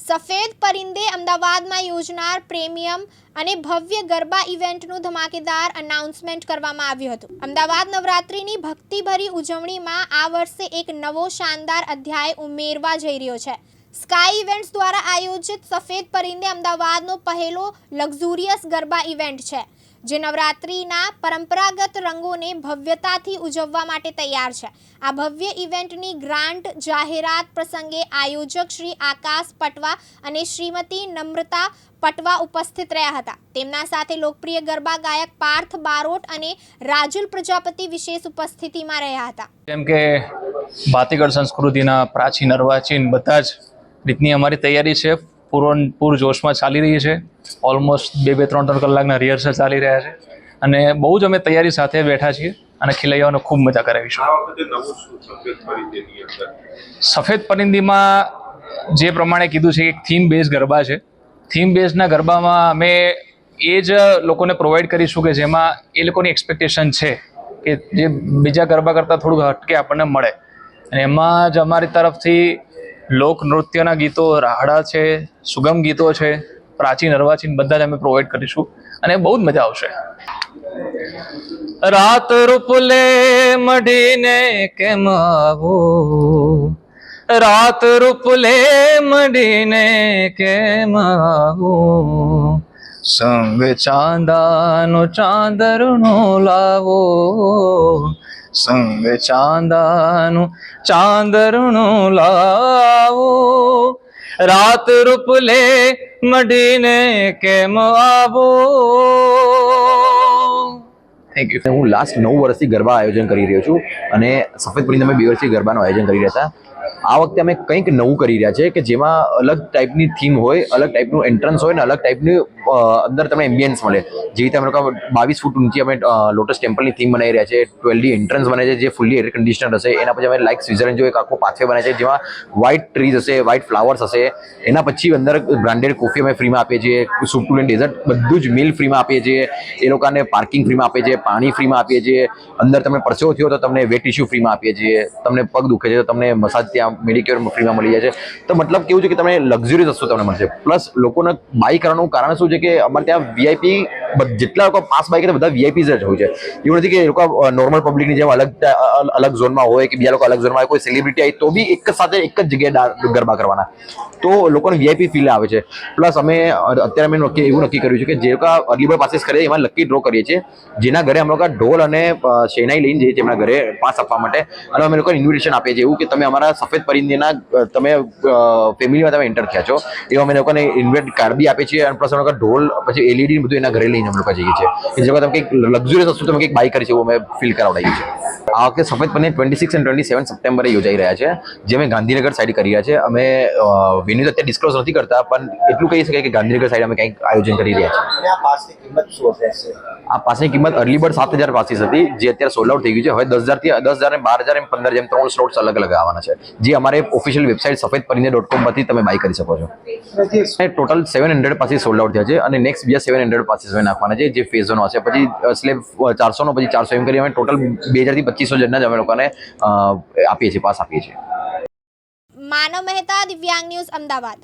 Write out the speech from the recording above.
સફેદ પરિંદે અમદાવાદમાં યોજનાર પ્રેમિયમ અને ભવ્ય ગરબા ઇવેન્ટનું ધમાકેદાર અનાઉન્સમેન્ટ કરવામાં આવ્યું હતું. અમદાવાદ નવરાત્રિની ભક્તિભરી ઉજવણીમાં આ વર્ષે એક નવો શાનદાર અધ્યાય ઉમેરવા જઈ રહ્યો છે. સ્કાય ઇવેન્ટ્સ દ્વારા આયોજિત સફેદ પરિંદે અમદાવાદનો પહેલો લક્ઝુરિયસ ગરબા ઇવેન્ટ છે. જે નવરાત્રિના પરંપરાગત રંગોને ભવ્યતાથી ઉજવવા માટે તૈયાર છે. આ ભવ્ય ઇવેન્ટની ગ્રાન્ટ જાહેરાત પ્રસંગે આયોજક શ્રી આકાશ પટવા અને શ્રીમતી નમ્રતા પટવા ઉપસ્થિત રહ્યા હતા. તેમના સાથે લોકપ્રિય ગરબા ગાયક પાર્થ બારોટ અને રાજુલ પ્રજાપતિ વિશેષ ઉપસ્થિતિમાં રહ્યા હતા. જેમ કે ભાતીગળ સંસ્કૃતિના પ્રાચીન અર્વાચીન બધા જ રીતની અમારી તૈયારી છે. પૂર જોશમાં ચાલી રહી છે. ઓલમોસ્ટ બે બે ત્રણ ત્રણ કલાકના રિહર્સલ ચાલી રહ્યા છે. અને બહુ જ અમે તૈયારી સાથે બેઠા છીએ અને ખિલૈયાઓને ખૂબ મજા કરાવીશું સફેદ પરિંદીમાં જે પ્રમાણે કીધું છે એક થીમ બેઝ ગરબા છે. થીમ બેઝના ગરબામાં અમે એ જ લોકોને પ્રોવાઈડ કરીશું કે જેમાં એ લોકોની એક્સપેક્ટેશન છે કે જે બીજા ગરબા કરતાં થોડુંક હટકે આપણને મળે. અને એમાં જ અમારી તરફથી લોક નૃત્યના ગીતો, રાહડા છે, સુગમ ગીતો છે, પ્રાચીન અર્વાચીન બધા જ અમે પ્રોવાઈડ કરીશું અને બહુ જ મજા આવશે. રાત રૂપલે મઢીને કેમ આવું? રાત રૂપલે મઢીને કેમ આવું? સંગ ચાંદાનો ચાંદરનો લાવો. સંગ ચાંદાનું ચાંદરનો લાવો. રાત રૂપલે મઢીને કેમ આવો? થેન્ક યુ હું લાસ્ટ નવ વર્ષથી ગરબા આયોજન કરી રહ્યો છું અને સફેદ પરીને અમે બે વર્ષથી ગરબાનું આયોજન કરી રહ્યા હતા. આ વખતે અમે કંઈક નવું કરી રહ્યા છે કે જેમાં અલગ ટાઈપની થીમ હોય, અલગ ટાઈપનું એન્ટ્રન્સ હોય ને અલગ ટાઈપની અંદર તમને એમ્બિયન્સ મળે. જે રીતે અમે લોકો બાવીસ ફૂટ ઊંચી અમે લોટસ ટેમ્પલની થીમ બનાવી રહ્યા છે ટ્વેલ્વ ડી એન્ટ્રન્સ બને છે, જે ફૂલ્લી એર કન્ડિશનર હશે. એના પછી અમે લાઈક સ્વિઝરલેન્ડ જો એક આખો પાથવે બને છે, જેમાં વ્હાઇટ ટ્રીઝ હશે વ્હાઇટ ફ્લાવર્સ હશે. એના પછી અંદર બ્રાન્ડેડ કોફી અમે ફ્રીમાં આપીએ છીએ સૂપ ટુ ડેઝર્ટ બધું જ મિલ ફ્રીમાં આપીએ છીએ. એ લોકોને પાર્કિંગ ફ્રીમાં આપીએ છીએ, પાણી ફ્રીમાં આપીએ છીએ. અંદર તમને પરસેવો થયો તો તમને વેટ ટિશ્યુ ફ્રીમાં આપીએ છીએ. તમને પગ દુખે છે તો તમને મસાજ ત્યાં મેડિક્યોર ફ્રીમાં મળી જાય છે. તો મતલબ કેવું છે કે તમને લક્ઝરી વસ્તુ તમને મળશે. પ્લસ લોકોને બાય કરવાનું કારણ શું છે કે અમારે ત્યાં વીઆઈપી જેટલા લોકો પાસ બાય કરે બધા વીઆઈપી જ હોય છે. એવું નથી કે એ લોકો નોર્મલ પબ્લિકની જેમ અલગ અલગ ઝોનમાં હોય કે બીજા લોકો અલગ ઝોનમાં હોય, કોઈ સેલિબ્રિટી આવી, તો બી એક સાથે એક જ જગ્યાએ ગરબા કરવાના. તો લોકોને વીઆઈપી ફીલ આવે છે. પ્લસ અમે અત્યારે અમે નક્કી, એવું નક્કી કર્યું છે કે જે લોકો અર્લી બર્ડ પાસીસ કરીએ એમાં લકી ડ્રો કરીએ છીએ. જેના ઘરે અમે લોકો ઢોલ અને શેનાઈ લઈને જઈએ છીએ એમના ઘરે પાસ આપવા માટે. અને અમે લોકોને ઇન્વિટેશન આપીએ છીએ. એવું કે તમે અમારા સફેદ પરિંદેના તમે ફેમિલીમાં તમે એન્ટર થયા છો. એવું અમે લોકોને ઇન્વેટ કાર્ડ બી આપીએ છીએ. અને પ્લસ અમે લોકો ઢોલ પછી એલઈડી બધું એના ઘરે લઈને અમે લોકો જઈએ છીએ. જે તમે કંઈક લક્ઝુરિયસ વસ્તુ તમે કંઈક બાય કરી છે એવું અમે ફીલ કરાવડાવીએ છીએ. આ વખતે સફેદ paneer twenty six and twenty seven સપ્ટેમ્બરે યોજાઈ રહ્યા છે જે અમે ગાંધીનગર સાઈડ કરી રહ્યા છે. અમે વેન્યુ અત્યારે ડિસ્ક્લોઝ નથી કરતા પણ એટલું કહી શકાય કે ગાંધીનગર સાઈડ અમે કંઈક આયોજન કરી રહ્યા છીએ. આ પાસની કિંમત અર્લી બર્ડ સાત હજાર પાસીસ હતી જે અત્યારે સોલ્ડ આઉટ થઈ ગયું છે. હવે દસ હજારથી દસ હજાર ને બાર હજાર એમ પંદર જેમ ત્રણ સ્લોટ્સ અલગ અલગ આવવાના છે. જે અમારે ઓફિશિયલ વેબસાઇટ સફેદ પરીને ડોટ કોમ પરથી તમે બાય કરી શકો છો. ટોટલ સેવન હંડ્રેડ પાસે સોલ્ડ આઉટ થયા છે. અને નેક્સ્ટ બીજા સેવન હંડ્રેડ પાસીસ અમે નાખવાના છે, જે ફેઝ નો હશે. પછી સ્લેબ ચારસોનો પછી ચારસો એમ કરી અમે ટોટલ બે હજારથી પચીસો જણના જ અમે લોકોને આપીએ છીએ, પાસ આપીએ છીએ. માનવ મહેતા દિવ્યાંગ ન્યૂઝ અમદાવાદ.